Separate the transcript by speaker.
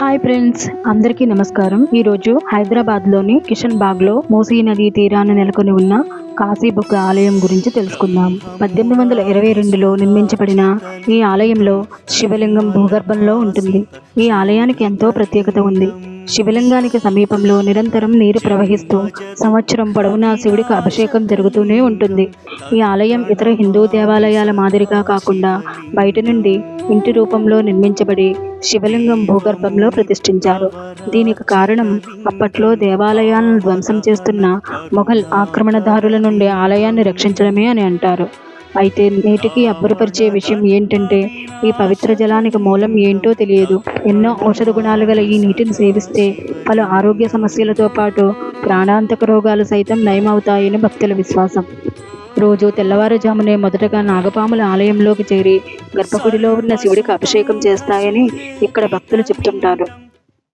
Speaker 1: Hi friends అందరికీ నమస్కారం. ఈ రోజు హైదరాబాద్లోని కిషన్ బాగ్లో మూసీ నదీ తీరాన నెలకొని ఉన్న కాశీబుగ్గ ఆలయం గురించి తెలుసుకుందాం. పద్దెనిమిది వందల ఇరవై రెండులో నిర్మించబడిన ఈ ఆలయంలో శివలింగం భూగర్భంలో ఉంటుంది. ఈ ఆలయానికి ఎంతో ప్రత్యేకత ఉంది. శివలింగానికి సమీపంలో నిరంతరం నీరు ప్రవహిస్తూ సంవత్సరం పొడవునా శివుడికి అభిషేకం జరుగుతూనే ఉంటుంది. ఈ ఆలయం ఇతర హిందూ దేవాలయాల మాదిరిగా కాకుండా బయట నుండి ఇంటి రూపంలో నిర్మించబడి శివలింగం భూగర్భంలో ప్రతిష్ఠించారు. దీనికి కారణం అప్పట్లో దేవాలయాలను ధ్వంసం చేస్తున్న మొఘల్ ఆక్రమణదారుల నుండి ఆలయాన్ని రక్షించడమే అని అంటారు. అయితే నేటికి అబ్బురపరిచే విషయం ఏంటంటే ఈ పవిత్ర జలానికి మూలం ఏంటో తెలియదు. ఎన్నో ఔషధ గుణాలు గల ఈ నీటిని సేవిస్తే పలు ఆరోగ్య సమస్యలతో పాటు ప్రాణాంతక రోగాలు సైతం నయమవుతాయని భక్తుల విశ్వాసం. రోజు తెల్లవారుజామునే మొదటగా నాగపాముల ఆలయంలోకి చేరి గర్భగుడిలో ఉన్న శివుడికి అభిషేకం చేస్తాయని ఇక్కడ భక్తులు చెప్తుంటారు